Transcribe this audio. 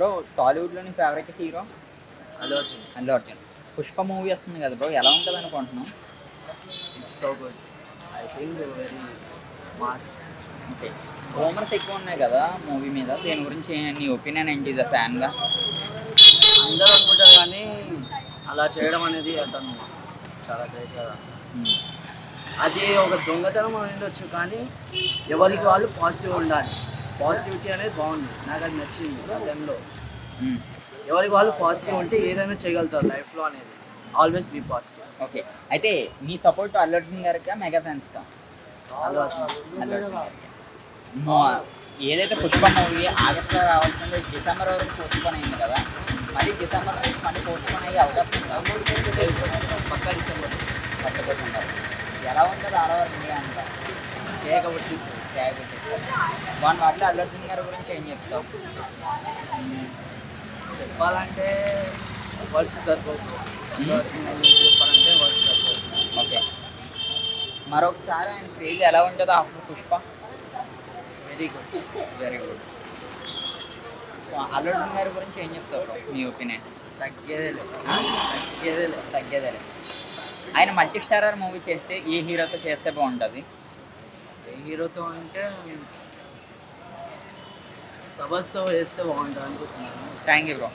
Bro టాలీవుడ్లోని favourite hero Allu Arjun Allu Arjun Pushpa movie వస్తుంది కదా bro ఎలా ఉంటుంది అనుకుంటున్నాం it's so good I think very mass okay rumours ఎక్కువ ఉన్నాయి కదా మూవీ మీద దీని గురించి నీ ఒపీనియన్ ఏంటి ఇదా ఫ్యాన్గా అందరూ అనుకుంటారు కానీ అలా చేయడం అనేది అతను చాలా గ్రేట్ కదా. అది ఒక దొంగతనం ఉండొచ్చు కానీ ఎవరికి వాళ్ళు పాజిటివ్ ఉండాలి. పాజిటివిటీ అనేది బాగుంది. నాకు అది నచ్చింది ఆ టైంలో. ఎవరికి వాళ్ళు పాజిటివ్ ఉంటే ఏదైనా చేయగలుగుతారు లైఫ్లో అనేది. ఆల్వేస్ బీ పాజిటివ్ ఓకే అయితే మీ సపోర్ట్ అల్లు అర్జున్ గారికా మెగా ఫ్యాన్స్కా? అల్లు అర్జున్. మో- ఏదైతే పుష్ప మూవీ ఆగస్టులో రావాల్సింది డిసెంబర్ వరకు పోస్ట్పోన్ అయింది కదా. మళ్ళీ డిసెంబర్ నుంచి మళ్ళీ పోస్ట్పోన్ అయ్యే అవకాశం ఉందా? పక్కా డిసెంబర్. పట్టుకుంటున్నారు ఎలా ఉంటుంది ఆల్ ఓవర్ ఇండియా అంతా? కేక్ ఒకటి ట్యాగ్ పెట్టేస్తారు వన్ వాటిలో అల్లు అర్జున్ గారి గురించి ఏం చెప్తావు? చెప్పాలంటే వర్డ్స్ అర్జున్ గురించి చెప్పాలంటే వర్డ్స్ సరిపోదు ఓకే. మరొకసారి ఆయన క్రేజ్ ఎలా ఉంటుందో after Pushpa. Very good very good Allu Arjun garu గురించి ఏం చెప్తావు? మీ ఒపీనియన్. తగ్గేదేలే. తగ్గేదేలే. తగ్గేదేలే. ఆయన మల్టీ స్టారర్ మూవీ చేస్తే ఏ హీరోతో చేస్తే బాగుంటుంది. హీరోతో అంటే ప్రభాస్తో వేస్తే బాగుంటుంది అనుకుంటున్నాను. Thank you bro